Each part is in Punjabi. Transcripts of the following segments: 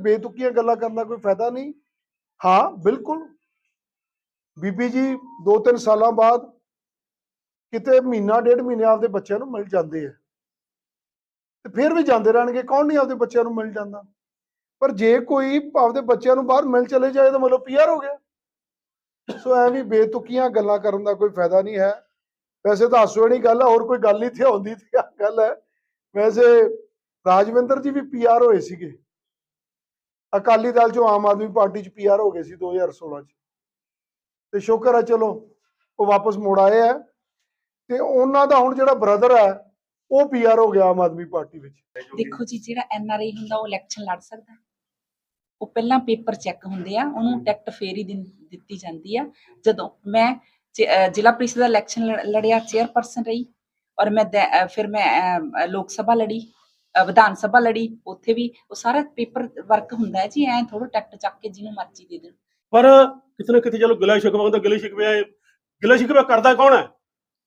ਬੇਤੁਕੀਆਂ ਗੱਲਾਂ ਕਰਨ ਦਾ ਕੋਈ ਫਾਇਦਾ ਨਹੀਂ। ਹਾਂ, ਬਿਲਕੁਲ। ਬੀਬੀ ਜੀ 2-3 ਸਾਲਾਂ ਬਾਅਦ ਕਿਤੇ ਮਹੀਨਾ, ਡੇਢ ਮਹੀਨੇ ਆਪਦੇ ਬੱਚਿਆਂ ਨੂੰ ਮਿਲ ਜਾਂਦੇ ਆ। ਤੇ ਫਿਰ ਵੀ ਜਾਂਦੇ ਰਹਿਣਗੇ। ਕੌਣ ਨਹੀਂ ਆਪਦੇ ਬੱਚਿਆਂ ਨੂੰ ਮਿਲ ਜਾਂਦਾ। ਪਰ ਜੇ ਕੋਈ ਆਪਦੇ ਬੱਚਿਆਂ ਨੂੰ ਬਾਹਰ ਮਿਲ ਚਲੇ ਜਾਏ, ਤਾਂ ਮਤਲਬ ਪੀਆਰ ਹੋ ਗਿਆ। ਸੋ ਐਵੇਂ ਬੇਤੁਕੀਆਂ ਗੱਲਾਂ ਕਰਨ ਦਾ ਕੋਈ ਫਾਇਦਾ ਨਹੀਂ ਹੈ। ਵੈਸੇ ਤਾਂ ਹਾਸੋ ਵਾਲੀ ਗੱਲ ਹੈ ਹੋਰ ਕੋਈ ਗੱਲ ਨਹੀਂ ਤੇ ਆਉਂਦੀ ਤੇ ਗੱਲ ਹੈ। ਵੈਸੇ ਰਾਜਵਿੰਦਰ ਜੀ ਵੀ ਪੀਆਰ ਹੋਏ ਸੀਗੇ। ਅਕਾਲੀ ਦਲ ਚੋਂ ਆਮ ਆਦਮੀ ਪਾਰਟੀ ਚ ਪੀਆਰ ਹੋ ਗਏ ਸੀ 2016 ਚ। ਤੇ ਸ਼ੁਕਰ ਹੈ ਚਲੋ ਉਹ ਵਾਪਸ ਮੁੜ ਆਏ ਆ। ਤੇ ਉਹਨਾਂ ਦਾ ਹੁਣ ਜਿਹੜਾ ਬ੍ਰਦਰ ਹੈ ਉਹ ਪੀਆਰ ਹੋ ਗਿਆ ਆਮ ਆਦਮੀ ਪਾਰਟੀ ਵਿੱਚ। ਦੇਖੋ ਜੀ ਜਿਹੜਾ ਐਨਆਰਆਈ ਹੁੰਦਾ ਉਹ ਇਲੈਕਸ਼ਨ ਲੜ ਸਕਦਾ। ਉਹ ਪਹਿਲਾਂ ਪੇਪਰ ਚੈੱਕ ਹੁੰਦੇ ਆ ਉਹਨੂੰ ਟਿਕਟ ਫੇਰ ਹੀ ਦਿੱਤੀ ਜਾਂਦੀ ਆ। ਜਦੋਂ ਮੈਂ ਜ਼ਿਲ੍ਹਾ ਪ੍ਰੀਸ਼ਦ ਦਾ ਇਲੈਕਸ਼ਨ ਲੜਿਆ ਚੇਅਰਪਰਸਨ ਰਹੀ। ਔਰ ਮੈਂ ਫਿਰ ਮੈਂ ਲੋਕ ਸਭਾ ਲੜੀ। ਵਿਧਾਨ ਸਭਾ ਲੜੀ, ਉੱਥੇ ਵੀ ਉਹ ਸਾਰਾ ਪੇਪਰ ਵਰਕ ਹੁੰਦਾ ਹੈ ਜੀ, ਐਂ ਥੋੜਾ ਟਿਕਟ ਚੱਕ ਕੇ ਜਿਹਨੂੰ ਮਰਜ਼ੀ ਦੇ ਦੇਣ। ਪਰ ਕਿਤੇ ਨਾ ਕਿਤੇ ਚਲੋ ਗਿਲਾ ਸ਼ਿਕਵਾ ਹੁੰਦਾ, ਗਿਲੇ ਸ਼ਿਕਵੇ, ਗਿਲਾ ਸ਼ਿਕਵਾ ਕਰਦਾ ਕੌਣ ਹੈ?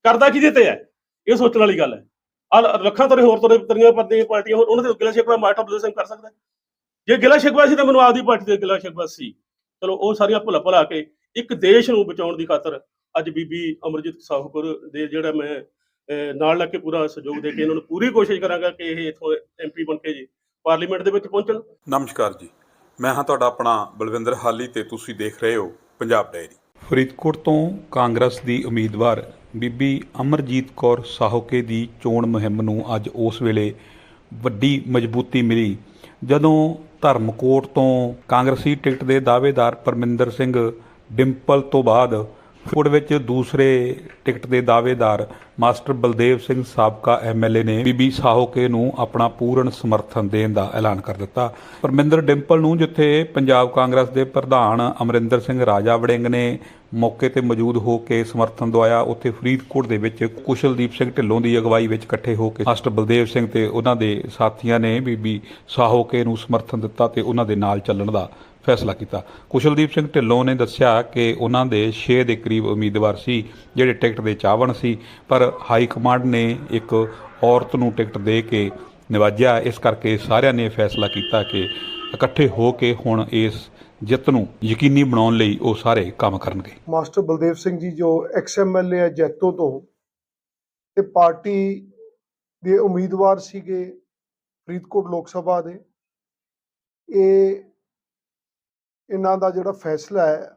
ਕਰਦਾ ਕਿਹਦੇ ਤੇ ਹੈ? ਇਹ ਸੋਚਣ ਵਾਲੀ ਗੱਲ ਹੈ। ਆ ਲੱਖਾਂ ਤਰੇ ਹੋਰ ਤਰੇ, ਤਰੀਆਂ ਪਰਦੀਆਂ ਪਾਰਟੀਆਂ ਹੋਰ, ਉਹਨਾਂ ਦੇ ਗਿਲਾ ਸ਼ਿਕਵਾ ਮਾਸਟਰ ਬਲਦਰ ਸਿੰਘ ਕਰ ਸਕਦਾ ਜੇ ਗਿਲਾ ਸ਼ਿਕਵਾ ਸੀ ਤਾਂ ਮੈਨੂੰ ਆਪਦੀ ਪਾਰਟੀ ਦੇ ਗਿਲਾ ਸ਼ਿਕਵਾ ਸੀ। ਚਲੋ, ਉਹ ਸਾਰੀਆਂ ਭੁਲਾ ਭੁਲਾ ਕੇ ਇੱਕ ਦੇਸ਼ ਨੂੰ ਬਚਾਉਣ ਦੀ ਖਾਤਰ ਅੱਜ ਬੀਬੀ ਅਮਰਜੀਤ ਸਾਹੂਪੁਰ ਦੇ ਜਿਹੜਾ ਮੈਂ ਨਾਲ ਲੱਗ ਕੇ ਪੂਰਾ ਸਹਿਯੋਗ ਦੇ ਕੇ ਇਹਨਾਂ ਨੂੰ ਪੂਰੀ ਕੋਸ਼ਿਸ਼ ਕਰਾਂਗਾ ਕਿ ਇਹ ਇਥੋਂ ਐਮਪੀ ਬਣ ਕੇ ਜੀ ਪਾਰਲੀਮੈਂਟ ਦੇ ਵਿੱਚ ਪਹੁੰਚਣ। ਨਮਸਕਾਰ ਜੀ। ਮੈਂ ਹਾਂ ਤੁਹਾਡਾ ਆਪਣਾ ਬਲਵਿੰਦਰ ਹਾਲੀ ਤੇ ਤੁਸੀਂ ਦੇਖ ਰਹੇ ਹੋ ਪੰਜਾਬ ਡਾਇਰੀ। ਫਰੀਦਕੋਟ ਤੋਂ ਕਾਂਗਰਸ ਦੀ ਉਮੀਦਵਾਰ ਬੀਬੀ ਅਮਰਜੀਤ ਕੌਰ ਸਾਹੋਕੇ ਦੀ ਚੋਣ ਮੁਹਿੰਮ ਨੂੰ ਅੱਜ ਉਸ ਵੇਲੇ ਵੱਡੀ ਮਜ਼ਬੂਤੀ ਮਿਲੀ ਜਦੋਂ ਧਰਮਕੋਟ ਤੋਂ ਕਾਂਗਰਸੀ ਟਿਕਟ ਦੇ ਦਾਅਵੇਦਾਰ ਪਰਮਿੰਦਰ ਸਿੰਘ ਡਿੰਪਲ ਤੋਂ ਬਾਅਦ ਫੁੱਟ ਵਿੱਚ ਦੂਸਰੇ ਟਿਕਟ ਦੇ ਦਾਅਵੇਦਾਰ ਮਾਸਟਰ ਬਲਦੇਵ ਸਿੰਘ ਸਾਬਕਾ ਐਮਐਲਏ ਨੇ ਬੀਬੀ ਸਾਹੋਕੇ ਨੂੰ ਆਪਣਾ ਪੂਰਨ ਸਮਰਥਨ ਦੇਣ ਦਾ ਐਲਾਨ ਕਰ ਦਿੱਤਾ। ਪਰਮਿੰਦਰ ਡਿੰਪਲ ਨੂੰ ਜਿੱਥੇ ਪੰਜਾਬ ਕਾਂਗਰਸ ਦੇ ਪ੍ਰਧਾਨ ਅਮਰਿੰਦਰ ਸਿੰਘ ਰਾਜਾ ਵੜਿੰਗ ਨੇ ਮੌਕੇ ਤੇ ਮੌਜੂਦ ਹੋ ਕੇ ਸਮਰਥਨ ਦਵਾਇਆ, ਉੱਥੇ ਫਰੀਦਕੋਟ ਦੇ ਵਿੱਚ ਕੁਸ਼ਲਦੀਪ ਸਿੰਘ ਢਿੱਲੋਂ ਦੀ ਅਗਵਾਈ ਵਿੱਚ ਇਕੱਠੇ ਹੋ ਕੇ ਮਾਸਟਰ ਬਲਦੇਵ ਸਿੰਘ ਤੇ ਉਹਨਾਂ ਦੇ ਸਾਥੀਆਂ ਨੇ ਬੀਬੀ ਸਾਹੋਕੇ ਨੂੰ ਸਮਰਥਨ ਦਿੱਤਾ ਤੇ ਉਹਨਾਂ ਦੇ ਨਾਲ ਚੱਲਣ ਦਾ ਫੈਸਲਾ ਕੀਤਾ। ਕੁਸ਼ਲਦੀਪ ਸਿੰਘ ਢਿੱਲੋਂ ਨੇ ਦੱਸਿਆ ਕਿ ਉਹਨਾਂ ਦੇ 6 ਦੇ ਕਰੀਬ ਉਮੀਦਵਾਰ ਸੀ, ਜਿਹੜੇ ਟਿਕਟ ਦੇ ਚਾਹਵਣ ਸੀ, ਪਰ ਹਾਈ ਕਮਾਂਡ ਨੇ ਇੱਕ ਔਰਤ ਨੂੰ ਟਿਕਟ ਦੇ ਕੇ ਨਿਵਾਜਿਆ। ਇਸ ਕਰਕੇ ਸਾਰਿਆਂ ਨੇ ਫੈਸਲਾ ਕੀਤਾ ਕਿ ਇਕੱਠੇ ਹੋ ਕੇ ਹੁਣ ਇਸ ਜਿੱਤ ਨੂੰ ਯਕੀਨੀ ਬਣਾਉਣ ਲਈ ਉਹ ਸਾਰੇ ਕੰਮ ਕਰਨਗੇ। ਮਾਸਟਰ ਬਲਦੇਵ ਸਿੰਘ ਜੀ, ਜੋ ਐਕਸ ਐਮਐਲਏ ਹੈ ਜੈਤੋ ਤੋਂ ਤੇ ਪਾਰਟੀ ਦੇ ਉਮੀਦਵਾਰ ਸੀਗੇ ਫਰੀਦਕੋਟ ਲੋਕ ਸਭਾ ਦੇ, ਇਹ ਇਹਨਾਂ ਦਾ ਜਿਹੜਾ ਫੈਸਲਾ ਹੈ,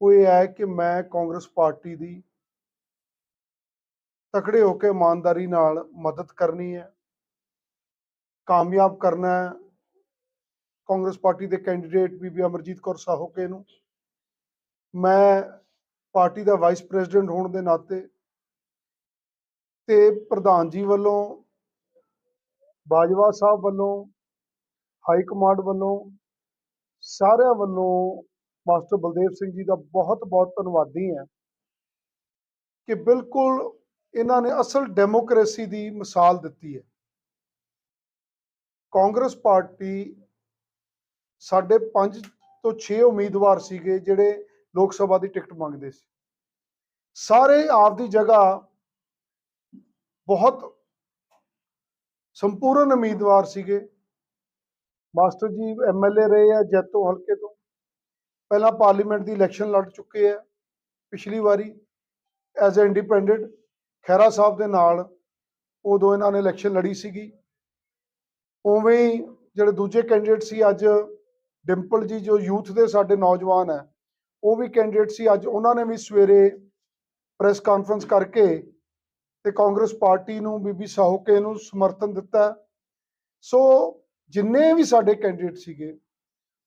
ਉਹ ਇਹ ਹੈ ਕਿ ਮੈਂ ਕਾਂਗਰਸ ਪਾਰਟੀ ਦੀ ਤਕੜੇ ਹੋ ਕੇ ਇਮਾਨਦਾਰੀ ਨਾਲ ਮਦਦ ਕਰਨੀ ਹੈ, ਕਾਮਯਾਬ ਕਰਨਾ ਹੈ, ਕਾਂਗਰਸ ਪਾਰਟੀ ਦੇ ਕੈਂਡੀਡੇਟ ਬੀਬੀ ਅਮਰਜੀਤ ਕੌਰ ਸਾਹੋਕੇ ਨੂੰ, ਮੈਂ ਪਾਰਟੀ ਦਾ ਵਾਈਸ ਪ੍ਰੈਜ਼ੀਡੈਂਟ ਹੋਣ ਦੇ ਨਾਤੇ ਤੇ ਪ੍ਰਧਾਨ ਜੀ ਵੱਲੋਂ, ਬਾਜਵਾ ਸਾਹਿਬ ਵੱਲੋਂ, ਹਾਈ ਕਮਾਂਡ ਵੱਲੋਂ ਸਾਰਿਆਂ ਵੱਲੋਂ ਮਾਸਟਰ ਬਲਦੇਵ ਸਿੰਘ ਜੀ ਦਾ ਬਹੁਤ ਬਹੁਤ ਧੰਨਵਾਦੀ ਹਾਂ ਕਿ ਬਿਲਕੁਲ ਇਹਨਾਂ ਨੇ ਅਸਲ ਡੈਮੋਕ੍ਰੇਸੀ ਦੀ ਮਿਸਾਲ ਦਿੱਤੀ ਹੈ। ਕਾਂਗਰਸ ਪਾਰਟੀ ਸਾਡੇ 5 ਤੋਂ 6 ਉਮੀਦਵਾਰ ਸੀਗੇ ਜਿਹੜੇ ਲੋਕ ਸਭਾ ਦੀ ਟਿਕਟ ਮੰਗਦੇ ਸੀ। ਸਾਰੇ ਆਪਦੀ ਜਗ੍ਹਾ ਬਹੁਤ ਸੰਪੂਰਨ ਉਮੀਦਵਾਰ ਸੀਗੇ। ਮਾਸਟਰ ਜੀ ਐਮਐਲਏ ਰਹੇ ਆ ਜੈਤੋ ਹਲਕੇ ਤੋਂ। ਪਹਿਲਾਂ ਪਾਰਲੀਮੈਂਟ ਦੀ ਇਲੈਕਸ਼ਨ ਲੜ ਚੁੱਕੇ ਆ। ਪਿਛਲੀ ਵਾਰੀ as a independent Khaira Sahib ਦੇ ਨਾਲ ਉਦੋਂ ਇਹਨਾਂ ਨੇ ਇਲੈਕਸ਼ਨ ਲੜੀ ਸੀਗੀ। ਉਵੇਂ ਹੀ ਜਿਹੜੇ ਦੂਜੇ ਕੈਂਡੀਡੇਟ ਸੀ ਅੱਜ ਡਿੰਪਲ ਜੀ, ਜੋ ਯੂਥ ਦੇ ਸਾਡੇ ਨੌਜਵਾਨ ਹੈ ਉਹ ਵੀ ਕੈਂਡੀਡੇਟ ਸੀ। ਅੱਜ ਉਹਨਾਂ ਨੇ ਵੀ ਸਵੇਰੇ ਪ੍ਰੈਸ ਕਾਨਫਰੰਸ ਕਰਕੇ ਤੇ ਕਾਂਗਰਸ ਪਾਰਟੀ ਨੂੰ, ਬੀਬੀ ਸਾਹੋਕੇ ਨੂੰ ਸਮਰਥਨ ਦਿੱਤਾ। ਸੋ ਜਿੰਨੇ ਵੀ ਸਾਡੇ ਕੈਂਡੀਡੇਟ ਸੀਗੇ,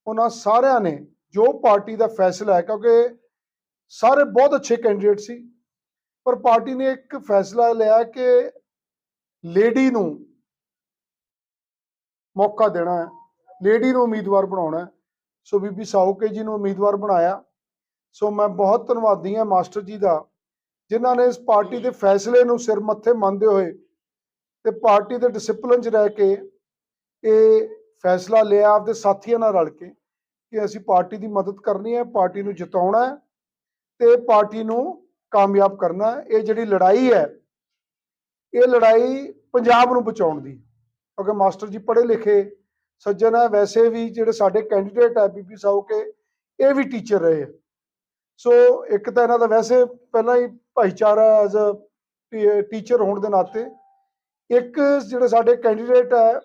ਉਹਨਾਂ ਸਾਰਿਆਂ ਨੇ ਜੋ ਪਾਰਟੀ ਦਾ ਫੈਸਲਾ ਹੈ, ਕਿਉਂਕਿ ਸਾਰੇ ਬਹੁਤ ਅੱਛੇ ਕੈਂਡੀਡੇਟ ਸੀ, ਪਰ ਪਾਰਟੀ ਨੇ ਇੱਕ ਫੈਸਲਾ ਲਿਆ ਕਿ ਲੇਡੀ ਨੂੰ ਮੌਕਾ ਦੇਣਾ ਹੈ ਲੇਡੀ ਨੂੰ ਉਮੀਦਵਾਰ ਬਣਾਉਣਾ ਸੋ ਬੀਬੀ ਸਾਹੂਕੇ ਜੀ ਨੂੰ ਉਮੀਦਵਾਰ ਬਣਾਇਆ। ਸੋ ਮੈਂ ਬਹੁਤ ਧੰਨਵਾਦੀ ਹਾਂ ਮਾਸਟਰ ਜੀ ਦਾ, ਜਿਨ੍ਹਾਂ ਨੇ ਇਸ ਪਾਰਟੀ ਦੇ ਫੈਸਲੇ ਨੂੰ ਸਿਰ ਮੱਥੇ ਮੰਨਦੇ ਹੋਏ ਤੇ ਪਾਰਟੀ ਦੇ ਡਿਸਪਲਿਨ 'ਚ ਰਹਿ ਕੇ ਇਹ ਫੈਸਲਾ ਲਿਆ ਆਪਦੇ ਸਾਥੀਆਂ ਨਾਲ ਰਲ ਕੇ ਕਿ ਅਸੀਂ ਪਾਰਟੀ ਦੀ ਮਦਦ ਕਰਨੀ ਹੈ, ਪਾਰਟੀ ਨੂੰ ਜਿਤਾਉਣਾ ਹੈ ਤੇ ਪਾਰਟੀ ਨੂੰ ਕਾਮਯਾਬ ਕਰਨਾ ਹੈ। ਇਹ ਜਿਹੜੀ ਲੜਾਈ ਹੈ, ਇਹ ਲੜਾਈ ਪੰਜਾਬ ਨੂੰ ਬਚਾਉਣ ਦੀ। ਕਿਉਂਕਿ ਮਾਸਟਰ ਜੀ ਪੜ੍ਹੇ ਲਿਖੇ ਸੱਜਣ ਹੈ, ਵੈਸੇ ਵੀ ਜਿਹੜੇ ਸਾਡੇ ਕੈਂਡੀਡੇਟ ਹੈ ਬੀਬੀ ਸਾਹੂ ਕੇ, ਇਹ ਵੀ ਟੀਚਰ ਰਹੇ ਆ ਸੋ ਇੱਕ ਤਾਂ ਇਹਨਾਂ ਦਾ ਵੈਸੇ ਪਹਿਲਾਂ ਹੀ ਭਾਈਚਾਰਾ ਐਜ਼ ਅ ਟੀਚਰ ਹੋਣ ਦੇ ਨਾਤੇ ਇੱਕ ਜਿਹੜੇ ਸਾਡੇ ਕੈਂਡੀਡੇਟ ਹੈ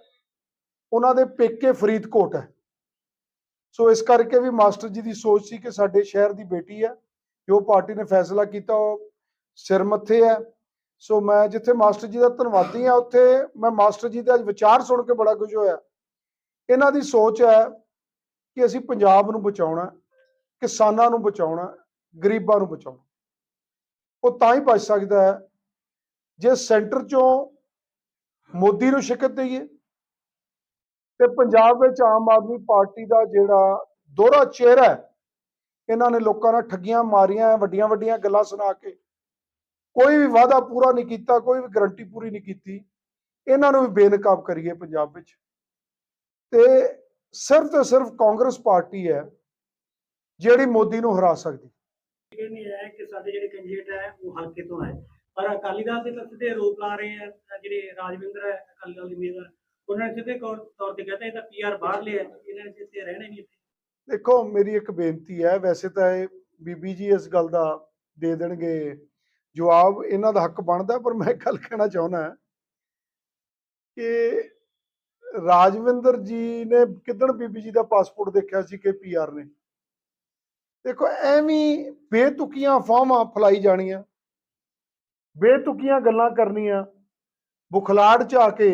ਉਹਨਾਂ ਦੇ ਪੇਕੇ ਫਰੀਦਕੋਟ ਹੈ। ਸੋ ਇਸ ਕਰਕੇ ਵੀ ਮਾਸਟਰ ਜੀ ਦੀ ਸੋਚ ਸੀ ਕਿ ਸਾਡੇ ਸ਼ਹਿਰ ਦੀ ਬੇਟੀ ਹੈ। ਜੋ ਪਾਰਟੀ ਨੇ ਫੈਸਲਾ ਕੀਤਾ, ਉਹ ਸਿਰ ਮੱਥੇ ਹੈ। ਸੋ ਮੈਂ ਜਿੱਥੇ ਮਾਸਟਰ ਜੀ ਦਾ ਧੰਨਵਾਦੀ ਹਾਂ, ਉੱਥੇ ਮੈਂ ਮਾਸਟਰ ਜੀ ਦੇ ਅੱਜ ਵਿਚਾਰ ਸੁਣ ਕੇ ਬੜਾ ਖੁਸ਼ ਹੋਇਆ। ਇਹਨਾਂ ਦੀ ਸੋਚ ਹੈ ਕਿ ਅਸੀਂ ਪੰਜਾਬ ਨੂੰ ਬਚਾਉਣਾ, ਕਿਸਾਨਾਂ ਨੂੰ ਬਚਾਉਣਾ, ਗਰੀਬਾਂ ਨੂੰ ਬਚਾਉਣਾ। ਉਹ ਤਾਂ ਹੀ ਬਚ ਸਕਦਾ ਹੈ, ਜੇ ਸੈਂਟਰ ਚੋਂ ਮੋਦੀ ਨੂੰ ਸ਼ਿਕਤ ਦਈਏ। ਤੇ ਪੰਜਾਬ ਵਿੱਚ ਆਮ ਆਦਮੀ ਪਾਰਟੀ ਦਾ ਜਿਹੜਾ ਦੋਹਰਾ ਚਿਹਰਾ ਇਹਨਾਂ ਨੇ ਲੋਕਾਂ ਨਾਲ ਠੱਗੀਆਂ ਮਾਰੀਆਂ, ਵੱਡੀਆਂ ਵੱਡੀਆਂ ਗੱਲਾਂ ਸੁਣਾ ਕੇ। ਕੋਈ ਵੀ ਵਾਅਦਾ ਪੂਰਾ ਨਹੀਂ ਕੀਤਾ, ਕੋਈ ਵੀ ਗਰੰਟੀ ਪੂਰੀ ਨਹੀਂ ਕੀਤੀ। ਇਹਨਾਂ ਨੂੰ ਵੀ ਬੇਨਕਾਬ ਕਰੀਏ ਪੰਜਾਬ ਵਿੱਚ। ਤੇ ਸਿਰਫ ਤੇ ਸਿਰਫ ਕਾਂਗਰਸ ਪਾਰਟੀ ਹੈ, ਜਿਹੜੀ ਮੋਦੀ ਨੂੰ ਹਰਾ ਸਕਦੀ। ਇਹ ਨਹੀਂ ਹੈ ਕਿ ਸਾਡੇ ਜਿਹੜੇ ਕੈਂਡੀਡੇਟ ਹੈ, ਉਹ ਹਲਕੇ ਤੋਂ ਹੈ। ਪਰ ਅਕਾਲੀ ਦਲ ਦੇ ਤਾਂ ਸਿੱਧੇ ਆਰੋਪ ਲਾ ਰਹੇ ਆ, ਜਿਹੜੇ ਰਾਜਵਿੰਦਰ ਹੈ, ਅਕਾਲੀ ਦਲ ਦੇ ਉਮੀਦਵਾਰ। ਉਹਨਾਂ ਨੇ ਸਿੱਧੇ ਤੌਰ ਤੌਰ ਤੇ ਕਹਿੰਦੇ ਇਹ ਤਾਂ ਪੀਆਰ ਬਾਹਰ ਲਿਆ, ਇਹਨਾਂ ਨੇ ਜਿੱਥੇ ਰਹਿਣਾ ਹੀ ਨਹੀਂ ਦੇਖੋ, ਮੇਰੀ ਇੱਕ ਬੇਨਤੀ ਹੈ, ਵੈਸੇ ਤਾਂ ਇਹ ਬੀਬੀ ਜੀ ਇਸ ਗੱਲ ਦਾ ਦੇ ਦੇਣਗੇ ਜਵਾਬ, ਇਹਨਾਂ ਦਾ ਹੱਕ ਬਣਦਾ, ਪਰ ਮੈਂ ਇੱਕ ਗੱਲ ਕਹਿਣਾ ਚਾਹੁੰਦਾ ਕਿ ਰਾਜਵਿੰਦਰ ਜੀ ਨੇ ਕਿਦਣ ਬੀਬੀ ਜੀ ਦਾ ਪਾਸਪੋਰਟ ਦੇਖਿਆ ਸੀ ਕਿ ਪੀਆਰ ਨੇ? ਦੇਖੋ, ਐਵੇਂ ਬੇਤੁਕੀਆਂ ਅਫਵਾਹਾਂ ਫਲਾਈ ਜਾਣੀਆਂ, ਬੇਤੁਕੀਆਂ ਗੱਲਾਂ ਕਰਨੀਆਂ, ਬੁਖਲਾੜ ਚ ਆ ਕੇ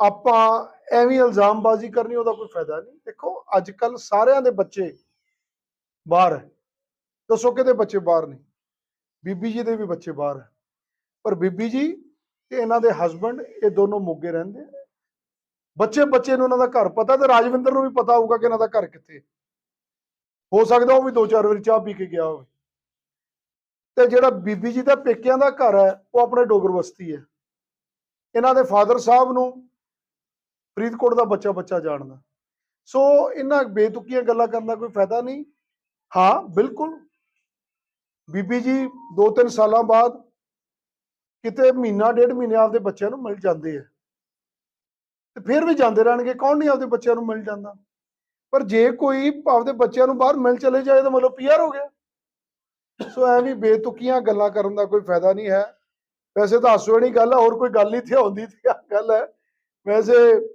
ਆਪਾਂ ਐਵੇਂ ਇਲਜ਼ਾਮਬਾਜ਼ੀ ਕਰਨੀ, ਉਹਦਾ ਕੋਈ ਫਾਇਦਾ ਨਹੀਂ। ਦੇਖੋ ਅੱਜ ਕੱਲ ਸਾਰਿਆਂ ਦੇ ਬੱਚੇ ਬਾਹਰ ਹੈ। ਦੱਸੋ ਕਿਹਦੇ ਬੱਚੇ ਬਾਹਰ ਨੇ? ਬੀਬੀ ਜੀ ਦੇ ਵੀ ਬੱਚੇ ਬਾਹਰ ਹੈ। ਪਰ ਬੀਬੀ ਜੀ ਤੇ ਇਹਨਾਂ ਦੇ ਹਸਬੰਡ ਇਹ ਦੋਨੋਂ ਮੋਗੇ ਰਹਿੰਦੇ ਆ। ਬੱਚੇ ਬੱਚੇ ਨੂੰ ਉਹਨਾਂ ਦਾ ਘਰ ਪਤਾ ਤੇ ਰਾਜਵਿੰਦਰ ਨੂੰ ਵੀ ਪਤਾ ਹੋਊਗਾ ਕਿ ਇਹਨਾਂ ਦਾ ਘਰ ਕਿੱਥੇ ਹੋ। ਸਕਦਾ ਉਹ ਵੀ ਦੋ ਚਾਰ ਵਾਰੀ ਚਾਹ ਪੀ ਕੇ ਗਿਆ ਹੋਵੇ। ਤੇ ਜਿਹੜਾ ਬੀਬੀ ਜੀ ਦਾ ਪੇਕਿਆਂ ਦਾ ਘਰ ਹੈ, ਉਹ ਆਪਣੇ ਡੋਗਰ ਬਸਤੀ ਹੈ। ਇਹਨਾਂ ਦੇ ਫਾਦਰ ਸਾਹਿਬ ਨੂੰ ਫਰੀਦਕੋਟ ਦਾ ਬੱਚਾ ਬੱਚਾ ਜਾਣਦਾ। ਸੋ ਇਹਨਾਂ ਬੇਤੁਕੀਆਂ ਗੱਲਾਂ ਕਰਨ ਦਾ ਕੋਈ ਫਾਇਦਾ ਨਹੀਂ। ਹਾਂ, ਬਿਲਕੁਲ। ਬੀਬੀ ਜੀ ਦੋ ਤਿੰਨ ਸਾਲਾਂ ਬਾਅਦ ਕਿਤੇ ਮਹੀਨਾ, ਡੇਢ ਮਹੀਨੇ ਆਪਦੇ ਬੱਚਿਆਂ ਨੂੰ ਮਿਲ ਜਾਂਦੇ ਆ। ਤੇ ਫਿਰ ਵੀ ਜਾਂਦੇ ਰਹਿਣਗੇ। ਕੌਣ ਨਹੀਂ ਆਪਦੇ ਬੱਚਿਆਂ ਨੂੰ ਮਿਲ ਜਾਂਦਾ। ਪਰ ਜੇ ਕੋਈ ਆਪਦੇ ਬੱਚਿਆਂ ਨੂੰ ਬਾਹਰ ਮਿਲ ਚਲੇ ਜਾਏ ਤਾਂ ਮਤਲਬ ਪੀਆਰ ਹੋ ਗਿਆ। ਸੋ ਐਵੇਂ ਬੇਤੁਕੀਆਂ ਗੱਲਾਂ ਕਰਨ ਦਾ ਕੋਈ ਫਾਇਦਾ ਨਹੀਂ ਹੈ। ਵੈਸੇ ਤਾਂ ਹਾਸੋ ਵਾਲੀ ਗੱਲ ਹੈ ਹੋਰ ਕੋਈ ਗੱਲ ਨਹੀਂ ਤੇ ਆਉਂਦੀ ਤੇ ਗੱਲ ਹੈ। ਵੈਸੇ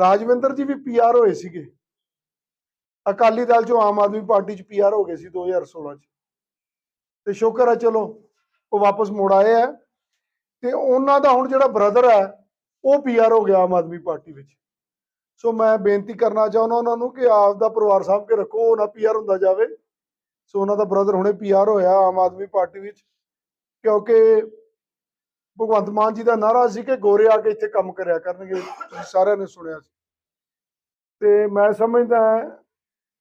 ਰਾਜਵਿੰਦਰ ਜੀ ਵੀ ਪੀਆਰ ਹੋਏ ਸੀਗੇ। ਅਕਾਲੀ ਦਲ ਚੋਂ ਆਮ ਆਦਮੀ ਪਾਰਟੀ ਚ ਪੀਆਰ ਹੋ ਗਏ ਸੀ 2016 ਚ। ਤੇ ਸ਼ੁਕਰ ਹੈ ਚਲੋ, ਉਹ ਵਾਪਸ ਮੁੜ ਆਏ ਆ। ਤੇ ਉਹਨਾਂ ਦਾ ਹੁਣ ਜਿਹੜਾ ਬ੍ਰਦਰ ਹੈ, ਉਹ ਪੀਆਰ ਹੋ ਗਿਆ ਆਮ ਆਦਮੀ ਪਾਰਟੀ ਵਿੱਚ। ਸੋ ਮੈਂ ਬੇਨਤੀ ਕਰਨਾ ਚਾਹੁੰਦਾ ਉਹਨਾਂ ਨੂੰ ਕਿ ਆਪ ਦਾ ਪਰਿਵਾਰ ਸਾਂਭ ਕੇ ਰੱਖੋ, ਉਹ ਨਾ ਪੀਆਰ ਹੁੰਦਾ ਜਾਵੇ। ਸੋ ਉਹਨਾਂ ਦਾ ਬ੍ਰਦਰ ਹੁਣੇ ਪੀਆਰ ਹੋਇਆ ਆਮ ਆਦਮੀ ਪਾਰਟੀ ਵਿੱਚ। ਕਿਉਂਕਿ ਭਗਵੰਤ ਮਾਨ ਜੀ ਦਾ ਨਾਰਾ ਸੀ ਕਿ ਗੋਰੇ ਆ ਕੇ ਇੱਥੇ ਕੰਮ ਕਰਿਆ ਕਰਨਗੇ। ਸਾਰਿਆਂ ਨੇ ਸੁਣਿਆ ਸੀ। ਤੇ ਮੈਂ ਸਮਝਦਾ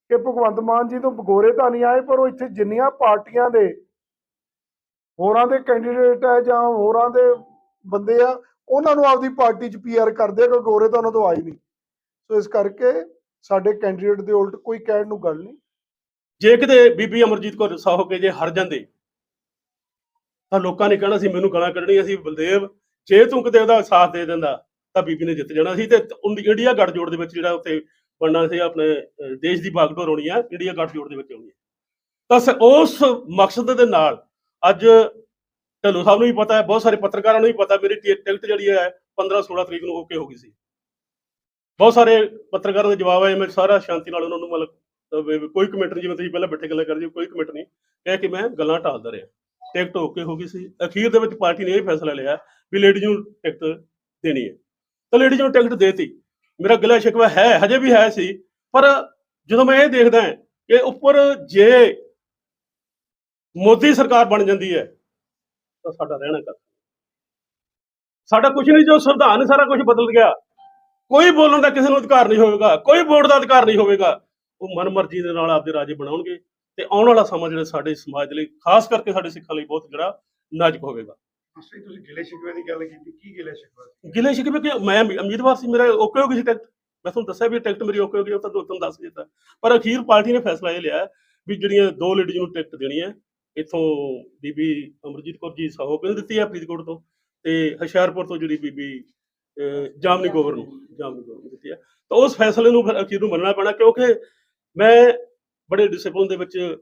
ਕਿ ਭਗਵੰਤ ਮਾਨ ਜੀ ਤੋਂ ਗੋਰੇ ਤਾਂ ਨਹੀਂ ਆਏ, ਪਰ ਉਹ ਇੱਥੇ ਜਿੰਨੀਆਂ ਪਾਰਟੀਆਂ ਦੇ ਹੋਰਾਂ ਦੇ ਕੈਂਡੀਡੇਟ ਹੈ ਜਾਂ ਹੋਰਾਂ ਦੇ ਬੰਦੇ ਆ, ਉਹਨਾਂ ਨੂੰ ਆਪਦੀ ਪਾਰਟੀ 'ਚ ਪੀਆਰ ਕਰਦੇ ਆ ਕਿ ਗੋਰੇ ਤਾਂ ਉਹਨਾਂ ਤੋਂ ਆਈ ਨਹੀਂ। ਸੋ ਇਸ ਕਰਕੇ ਸਾਡੇ ਕੈਂਡੀਡੇਟ ਦੇ ਉਲਟ ਕੋਈ ਕਹਿਣ ਨੂੰ ਗੱਲ ਨਹੀਂ। ਜੇ ਕਿਤੇ ਬੀਬੀ ਅਮਰਜੀਤ ਕੌਰ ਸਾਹੋ ਕੇ ਜੇ ਹਰ ਜਾਂਦੇ ਤਾਂ ਲੋਕਾਂ ਨੇ ਕਹਿਣਾ ਸੀ, ਮੈਨੂੰ ਗਾਲਾਂ ਕੱਢਣੀਆਂ ਸੀ, ਬਲਦੇਵ, ਜੇ ਤੂੰ ਕਿਤੇ ਉਹਦਾ ਸਾਥ ਦੇ ਦਿੰਦਾ, ਤਾਂ ਬੀਬੀ ਨੇ ਜਿੱਤ ਜਾਣਾ ਸੀ। ਤੇ ਉਨ- ਇੰਡੀਆ ਗੱਠਜੋੜ ਦੇ ਵਿੱਚ ਜਿਹੜਾ ਉੱਥੇ ਬਣਨਾ ਸੀ, ਆਪਣੇ ਦੇਸ਼ ਦੀ ਬਾਗਡੋਰ ਹੋਣੀ ਆ, ਇੰਡੀਆ ਗੱਠਜੋੜ ਦੇ ਵਿੱਚ ਹੋਣੀ ਆ। ਤਾਂ ਉਸ ਮਕਸਦ ਦੇ ਨਾਲ ਅੱਜ ਢੱਲੋ ਸਾਹਿਬ ਨੂੰ ਵੀ ਪਤਾ ਹੈ, ਬਹੁਤ ਸਾਰੇ ਪੱਤਰਕਾਰਾਂ ਨੂੰ ਵੀ ਪਤਾ, ਮੇਰੀ ਟਿ- ਟਿਕਟ ਜਿਹੜੀ ਹੈ 15 16 ਤਰੀਕ ਨੂੰ ਓਕੇ ਹੋ ਗਈ ਸੀ। ਬਹੁਤ ਸਾਰੇ ਪੱਤਰਕਾਰਾਂ ਦੇ ਜਵਾਬ ਆਏ, ਮੈਂ ਸਾਰਾ ਸ਼ਾਂਤੀ ਨਾਲ ਉਹਨਾਂ ਨੂੰ ਮਤਲਬ ਕੋਈ ਕਮੈਂਟ ਨਹੀਂ ਜਿਵੇਂ ਤੁਸੀਂ ਪਹਿਲਾਂ ਬੈਠੇ ਗੱਲਾਂ ਕਰਦੇ ਹੋ, ਕੋਈ ਕਮੈਂਟ ਨਹੀਂ। ਕਹਿ ਕੇ ਮੈਂ ਗੱਲਾਂ ਟਾਲਦਾ ਰਿਹਾ। ਟਿਕਟ ਓਕੇ ਹੋ ਗਈ ਸੀ। ਅਖੀਰ ਦੇ ਵਿੱਚ ਪਾਰਟੀ ਨੇ ਇਹ ਫੈਸਲਾ ਲਿਆ ਵੀ ਲੇਡੀਜ਼ ਨੂੰ ਟਿਕਟ ਦੇਣੀ ਹੈ। ਤਾਂ ਲੇਡੀਜ਼ ਨੂੰ ਟਿਕਟ ਦੇਤੀ। ਮੇਰਾ ਗਿਲਾ ਸ਼ਿਕਵਾ ਹੈ, ਹਜੇ ਵੀ ਹੈ ਸੀ। ਪਰ ਜਦੋਂ ਮੈਂ ਇਹ ਦੇਖਦਾ ਹਾਂ ਕਿ ਉੱਪਰ ਜੇ ਮੋਦੀ ਸਰਕਾਰ ਬਣ ਜਾਂਦੀ ਹੈ, ਤਾਂ ਸਾਡਾ ਰਹਿਣਾ ਕਰ ਸਾਡਾ ਕੁਝ ਨਹੀਂ, ਜੋ ਸੰਵਿਧਾਨ ਸਾਰਾ ਕੁਝ ਬਦਲ ਗਿਆ। ਕੋਈ ਬੋਲਣ ਦਾ ਕਿਸੇ ਨੂੰ ਅਧਿਕਾਰ ਨਹੀਂ ਹੋਵੇਗਾ, ਕੋਈ ਵੋਟ ਦਾ ਅਧਿਕਾਰ ਨਹੀਂ ਹੋਵੇਗਾ। ਉਹ ਮਨਮਰਜ਼ੀ ਦੇ ਨਾਲ ਆਪਦੇ ਰਾਜੇ ਬਣਾਉਣਗੇ। ਤੇ ਆਉਣ ਵਾਲਾ ਸਮਾਂ ਜਿਹੜਾ ਸਾਡੇ ਸਮਾਜ ਲਈ ਖਾਸ ਕਰਕੇ ਸਾਡੇ ਸਿੱਖਾਂ ਲਈ ਬਹੁਤ ਜਿਹੜਾ ਨਾਜ਼ੁਕ ਹੋਵੇਗਾ। ਅਸਲੀ ਤੁਸੀਂ ਗਿਲੇ ਸ਼ਿਕਵੇ ਦੀ ਗੱਲ ਕੀਤੀ ਕੀ ਗਿਲੇ ਸ਼ਿਕਵਾ? ਗਿਲੇ? ਸ਼ਿਕਵੇ ਕਿ ਮੈਂ ਉਮੀਦਵਾਰ ਸੀ ਮੇਰਾ ਓਕੇ ਹੋ ਗਈ ਸੀ ਟਿਕਟ। ਮੈਂ ਤੁਹਾਨੂੰ ਦੱਸਿਆ ਵੀ ਟਿਕਟ ਮੇਰੀ ਓਕੇ ਹੋ ਗਈ ਉਹ ਤਾਂ ਦੋ ਤੁਹਾਨੂੰ ਦੱਸ ਦਿੱਤਾ। ਪਰ ਅਖੀਰ ਪਾਰਟੀ ਨੇ ਫੈਸਲਾ ਇਹ ਲਿਆ ਵੀ ਜਿਹੜੀਆਂ ਦੋ ਲੇਡੀਜ਼ ਨੂੰ ਟਿਕਟ ਦੇਣੀ ਹੈ ਇੱਥੋਂ ਬੀਬੀ ਅਮਰਜੀਤ ਕੌਰ ਜੀ ਸਾਹੋਕੇ ਨੂੰ ਦਿੱਤੀ ਹੈ ਫਰੀਦਕੋਟ ਤੋਂ ਤੇ ਹੁਸ਼ਿਆਰਪੁਰ ਤੋਂ ਜਿਹੜੀ ਬੀਬੀ ਜਾਮਨੀ ਗੋਬਰ ਨੂੰ ਜਾਮਨੀ ਗੋਬਰ ਨੂੰ ਦਿੱਤੀ ਹੈ। ਤਾਂ ਉਸ ਫੈਸਲੇ ਨੂੰ ਫਿਰ ਅਖੀਰ ਨੂੰ ਮੰਨਣਾ ਪੈਣਾ ਕਿਉਂਕਿ ਮੈਂ ਬੜੇ ਡਿਸਪਲਿਨ ਦੇ ਵਿੱਚ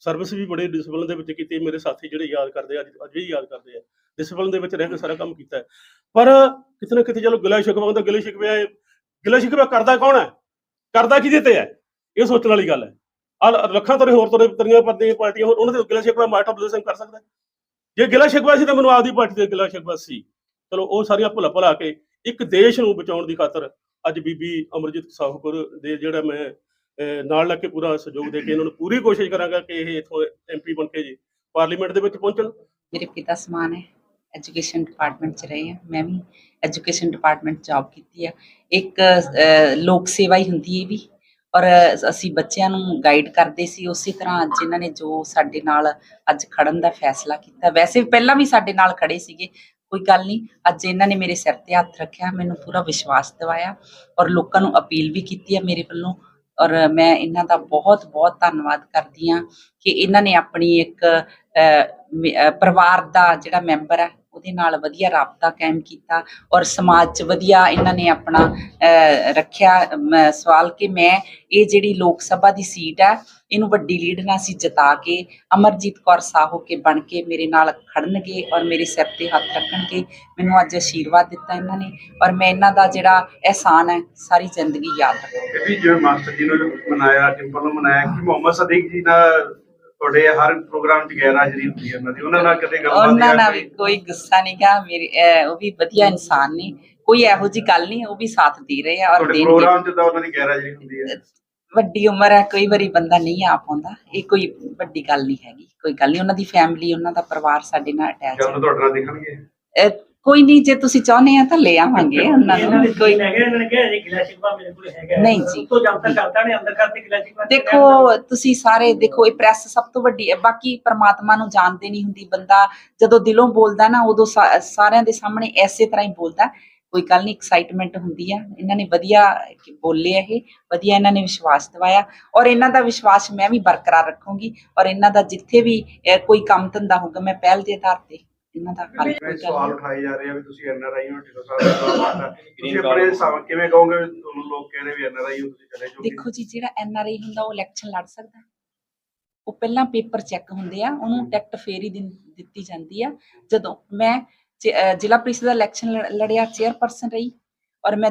ਸਰਵਿਸ ਵੀ ਬੜੇ ਡਿਸਪਲਿਨ ਦੇ ਵਿੱਚ ਕੀਤੀ। ਮੇਰੇ ਸਾਥੀ ਜਿਹੜੇ ਯਾਦ ਕਰਦੇ ਆ, ਅੱਜ ਅੱਜ ਵੀ ਯਾਦ ਕਰਦੇ ਆ। ਡਿਸਪਲਿਨ ਦੇ ਵਿੱਚ ਰਹਿ ਕੇ ਸਾਰਾ ਕੰਮ ਕੀਤਾ। ਹੈ। ਪਰ ਕਿਤੇ ਨਾ ਕਿਤੇ ਚਲੋ ਗਿਲਾ ਸ਼ਿਕਵਾ ਹੁੰਦਾ ਗਿਲੇ ਸ਼ਿਕਵੇ ਗਿਲਾ ਸ਼ਿਕਵਾ ਕਰਦਾ ਕੌਣ ਹੈ? ਕਰਦਾ ਕਿਹਦੇ ਤੇ ਹੈ? ਇਹ ਸੋਚਣ ਵਾਲੀ ਗੱਲ ਹੈ। ਆ ਲੱਖਾਂ ਤਰੇ ਹੋਰ ਤਰੇ ਤਰੀਆਂ ਪਰਦੀਆਂ ਪਾਰਟੀਆਂ ਹੋਰ ਉਹਨਾਂ ਦੇ ਗਿਲਾ ਸ਼ਿਕਵਾ ਮਾਰਟਾ ਬਲੇਸਨ ਕਰ ਸਕਦਾ ਜੇ ਗਿਲਾ ਸ਼ਿਕਵਾ ਸੀ ਤਾਂ ਮੈਨੂੰ ਆਪਦੀ ਪਾਰਟੀ ਦੇ ਗਿਲਾ ਸ਼ਿਕਵਾ ਸੀ। ਚਲੋ ਉਹ ਸਾਰੀਆਂ ਭੁਲਾ ਭੁਲਾ ਕੇ ਇੱਕ ਦੇਸ਼ ਨੂੰ ਬਚਾਉਣ ਦੀ ਖਾਤਰ ਅੱਜ ਬੀਬੀ ਅਮਰਜੀਤ ਸਾਹੂਪੁਰ ਦੇ ਜਿਹੜਾ ਮੈਂ ਨਾਲ ਲੱਗ ਕੇ ਪੂਰਾ ਸਹਿਯੋਗ ਦੇ ਕੇ ਇਹਨਾਂ ਨੂੰ ਪੂਰੀ ਕੋਸ਼ਿਸ਼ ਕਰਾਂਗਾ ਕਿ ਇਹ ਇਥੋਂ ਐਮਪੀ ਬਣ ਕੇ ਜੀ ਪਾਰਲੀਮੈਂਟ ਦੇ ਵਿੱਚ ਪਹੁੰਚਣ। ਮੇਰੇ ਪਿਤਾ ਸਮਾਨ ਹੈ, ਐਜੂਕੇਸ਼ਨ ਡਿਪਾਰਟਮੈਂਟ ਚ ਰਹੇ ਆ ਮੈਂ ਵੀ ਐਜੂਕੇਸ਼ਨ ਡਿਪਾਰਟਮੈਂਟ ਜੌਬ ਕੀਤੀ ਆ। ਇੱਕ ਲੋਕ ਸੇਵਾ ਹੀ ਹੁੰਦੀ ਹੈ ਵੀ, ਔਰ ਅਸੀਂ ਬੱਚਿਆਂ ਨੂੰ ਗਾਈਡ ਕਰਦੇ ਸੀ ਉਸੇ ਤਰ੍ਹਾਂ ਅੱਜ ਇਹਨਾਂ ਨੇ ਜੋ ਸਾਡੇ ਨਾਲ ਅੱਜ ਖੜਨ ਦਾ ਫੈਸਲਾ ਕੀਤਾ। ਵੈਸੇ ਪਹਿਲਾਂ ਵੀ ਸਾਡੇ ਨਾਲ ਖੜੇ ਸੀਗੇ, ਕੋਈ ਗੱਲ ਨਹੀਂ, ਅੱਜ ਇਹਨਾਂ ਨੇ ਮੇਰੇ ਸਿਰ ਤੇ ਹੱਥ ਰੱਖਿਆ, ਮੈਨੂੰ ਪੂਰਾ ਵਿਸ਼ਵਾਸ ਦਿਵਾਇਆ ਔਰ ਲੋਕਾਂ ਨੂੰ ਅਪੀਲ ਵੀ ਕੀਤੀ ਹੈ ਮੇਰੇ ਵੱਲੋਂ ਔਰ ਮੈਂ ਇਹਨਾਂ ਦਾ ਬਹੁਤ ਬਹੁਤ ਧੰਨਵਾਦ ਕਰਦੀ ਹਾਂ ਕਿ ਇਹਨਾਂ ਨੇ ਆਪਣੀ ਇੱਕ ਪਰਿਵਾਰ ਦਾ ਜਿਹੜਾ ਮੈਂਬਰ ਹੈ ਉਹਦੇ ਨਾਲ ਵਧੀਆ ਰਾਬਤਾ ਕਾਇਮ ਕੀਤਾ ਔਰ ਸਮਾਜ 'ਚ ਵਧੀਆ ਇਹਨਾਂ ਨੇ ਆਪਣਾ ਰੱਖਿਆ। ਸਵਾਲ ਕਿ ਮੈਂ ਇਹ ਜਿਹੜੀ ਲੋਕ ਸਭਾ ਦੀ ਸੀਟ ਹੈ, ਇਹਨੂੰ ਵੱਡੀ ਲੀਡ ਨਾਲ ਅਸੀਂ ਜਿਤਾ ਕੇ, ਅਮਰਜੀਤ ਕੌਰ ਸਾਹੋ ਕੇ ਬਣ ਕੇ ਮੇਰੇ ਨਾਲ ਖੜਨਗੇ ਔਰ ਮੇਰੇ ਸਿਰ ਤੇ ਹੱਥ ਰੱਖਣਗੇ, ਮੈਨੂੰ ਅੱਜ ਆਸ਼ੀਰਵਾਦ ਦਿੱਤਾ ਇਹਨਾਂ ਨੇ ਔਰ ਮੈਂ ਇਹਨਾਂ ਦਾ ਜਿਹੜਾ ਅਹਿਸਾਨ ਹੈ, ਸਾਰੀ ਜ਼ਿੰਦਗੀ ਯਾਦ ਰੱਖਾਂਗੀ ਵੀ ਜਿਵੇਂ ਮਾਸਟਰ ਜੀ ਨੂੰ ਮਨਾਇਆ ਟਿੰਪਲ ਨੂੰ ਮਨਾਇਆ, ਕਿ ਮੁਹੰਮਦ ਸਦੀਕ ਜੀ ਨਾਲ ਤੁਹਾਡੇ ਹਰ ਪ੍ਰੋਗਰਾਮ 'ਚ ਗੈਰ ਹਾਜ਼ਰੀ ਹੁੰਦੀ ਹੈ ਉਹਨਾਂ ਦੀ। ਉਹਨਾਂ ਨਾਲ ਕਦੇ ਗੱਲਬਾਤ ਉਹਨਾਂ ਨਾਲ ਵੀ ਕੋਈ ਗੁੱਸਾ ਨਹੀਂ ਗਾ। ਮੇਰੇ ਅਹ, ਉਹ ਵੀ ਵਧੀਆ ਇਨਸਾਨ ਨੇ। ਕੋਈ ਇਹੋ ਜੀ ਗੱਲ ਨਹੀਂ ਉਹ ਵੀ ਸਾਥ ਦੇ ਰਹੇ ਆ ਔਰ ਤੁਹਾਡੇ ਦੇਣਗੇ। ਪ੍ਰੋਗਰਾਮ 'ਚ ਤਾਂ ਉਹਨਾਂ ਦੀ ਗੈਰ ਹਾਜ਼ਰੀ ਹੁੰਦੀ ਹੈ। ਵੱਡੀ ਉਮਰ ਹੈ ਕਈ ਵਾਰੀ ਬੰਦਾ ਨਹੀਂ ਆ ਪਾਉਂਦਾ ਇਹ ਕੋਈ ਵੱਡੀ ਗੱਲ ਨਹੀਂ ਹੈਗੀ। ਕੋਈ ਗੱਲ ਨਹੀਂ ਉਹਨਾਂ ਦੀ ਫੈਮਿਲੀ ਉਹਨਾਂ ਦਾ ਪਰਿਵਾਰ ਸਾਡੇ ਨਾਲ ਅਟੈਚ ਜਦ ਹੈ। ਤੁਹਾਡੇ ਨਾਲ ਦਿਖਣਗੇ? ਕੋਈ ਨਹੀਂ ਜੇ ਤੁਸੀਂ ਚਾਹੁੰਦੇ ਆ ਤਾਂ ਲੈ ਆਵਾਂਗੇ ਉਹਨਾਂ ਨੂੰ। ਕੋਈ ਕੋਈ ਹੈਗੇ ਇਹਨਾਂ ਨੇ ਕਿਹਾ ਜੀ ਗਿਲਾ ਸ਼ਿਕਵਾ ਮੇਰੇ ਕੋਲ ਹੈਗਾ ਨਹੀਂ ਜੀ। ਤੋਂ ਜਦ ਤੱਕ ਕਰਦਾ ਨੇ ਅੰਦਰ ਕਰਤੇ ਗਿਲਾ ਸ਼ਿਕਵਾ ਦੇਖੋ ਤੁਸੀਂ ਸਾਰੇ ਦੇਖੋ ਇਹ ਪ੍ਰੈਸ ਸਭ ਤੋਂ ਵੱਡੀ ਹੈ। ਬਾਕੀ ਪ੍ਰਮਾਤਮਾ ਨੂੰ ਜਾਣਦੇ ਨਹੀਂ ਹੁੰਦੀ ਬੰਦਾ। ਜਦੋਂ ਦਿਲੋਂ ਬੋਲਦਾ ਨਾ ਉਦੋਂ ਸਾ- ਸਾਰਿਆਂ ਦੇ ਸਾਹਮਣੇ ਐਸੇ ਤਰ੍ਹਾਂ ਹੀ ਬੋਲਦਾ। ਕੋਈ ਗੱਲ ਨਹੀਂ ਐਕਸਾਈਟਮੈਂਟ ਹੁੰਦੀ ਆ ਇਹਨਾਂ ਨੇ ਵਧੀਆ ਬੋਲੇ ਆ ਇਹ ਵਧੀਆ ਇਹਨਾਂ ਨੇ ਵਿਸ਼ਵਾਸ ਦਿਵਾਇਆ। ਔਰ ਇਹਨਾਂ ਦਾ ਵਿਸ਼ਵਾਸ ਮੈਂ ਵੀ ਬਰਕਰਾਰ ਰੱਖੂੰਗੀ। ਔਰ ਇਹਨਾਂ ਦਾ ਜਿੱਥੇ ਵੀ ਅਹ, ਕੋਈ ਕੰਮ ਧੰਦਾ ਹੋਊਗਾ ਮੈਂ ਪਹਿਲ ਦੇ ਆਧਾਰ ਤੇ ਇਹਨਾਂ ਦਾ ਹੱਲ ਕੋਈ ਸਵਾਲ ਉਠਾਏ ਜਾ ਰਹੇ ਆ ਵੀ ਤੁਸੀਂ ਐਨਆਰਆਈ ਹੋ ਢਿੱਲੋਂ ਸਾਹਿਬ ਦਾ। ਤੁਸੀਂ ਆਪਣੇ ਸਵਾਲ ਕਿਵੇਂ ਕਹੋਗੇ ਤੁਹਾਨੂੰ ਲੋਕ ਕਹਿ ਰਹੇ ਵੀ ਐਨਆਰਆਈ ਹੋ ਤੁਸੀਂ ਚਲੇ ਜਾਓਗੇ ਦੇਖੋ ਜੀ ਜਿਹੜਾ ਐਨ ਆਰ ਆਈ ਹੁੰਦਾ ਉਹ ਇਲੈਕਸ਼ਨ ਲੜ ਸਕਦਾ। ਉਹ ਪਹਿਲਾਂ ਪੇਪਰ ਚੈੱਕ ਹੁੰਦੇ ਆ ਉਹਨੂੰ ਟਿਕਟ ਫੇਰ ਹੀ ਦਿੱਤੀ ਜਾਂਦੀ ਆ। ਜਦੋਂ ਮੈਂ ਜ਼ਿਲ੍ਹਾ ਪ੍ਰੀਸ਼ਦ ਦਾ ਇਲੈਕਸ਼ਨ ਲੜਿਆ ਚੇਅਰਪਰਸਨ ਰਹੀ ਔਰ ਮੈਂ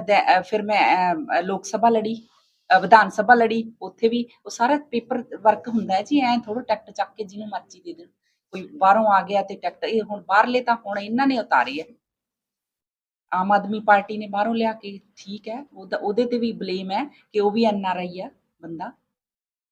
ਫਿਰ ਮੈਂ ਲੋਕ ਸਭਾ ਲੜੀ ਵਿਧਾਨ ਸਭਾ ਲੜੀ ਉੱਥੇ ਵੀ ਉਹ ਸਾਰਾ ਪੇਪਰ ਵਰਕ ਹੁੰਦਾ ਹੈ ਜੀ ਐਂ ਥੋੜਾ ਟਿਕਟ ਚੱਕ ਕੇ ਜਿਹਨੂੰ ਮਰਜ਼ੀ ਦੇ ਦੇਣ। ਕੋਈ ਬਾਹਰੋਂ ਆ ਗਿਆ ਤੇ ਟਿਕਟ ਇਹ ਹੁਣ ਬਾਹਰਲੇ ਤਾਂ ਹੁਣ ਇਹਨਾਂ ਨੇ ਉਤਾਰੇ ਹੈ ਆਮ ਆਦਮੀ ਪਾਰਟੀ ਨੇ ਬਾਹਰੋਂ ਲਿਆ ਕੇ ਠੀਕ ਹੈ, ਉਹਦਾ ਉਹਦੇ ਤੇ ਵੀ ਬਲੇਮ ਹੈ ਕਿ ਉਹ ਵੀ ਐਨ ਆਰ ਆਈ ਆ, ਬੰਦਾ।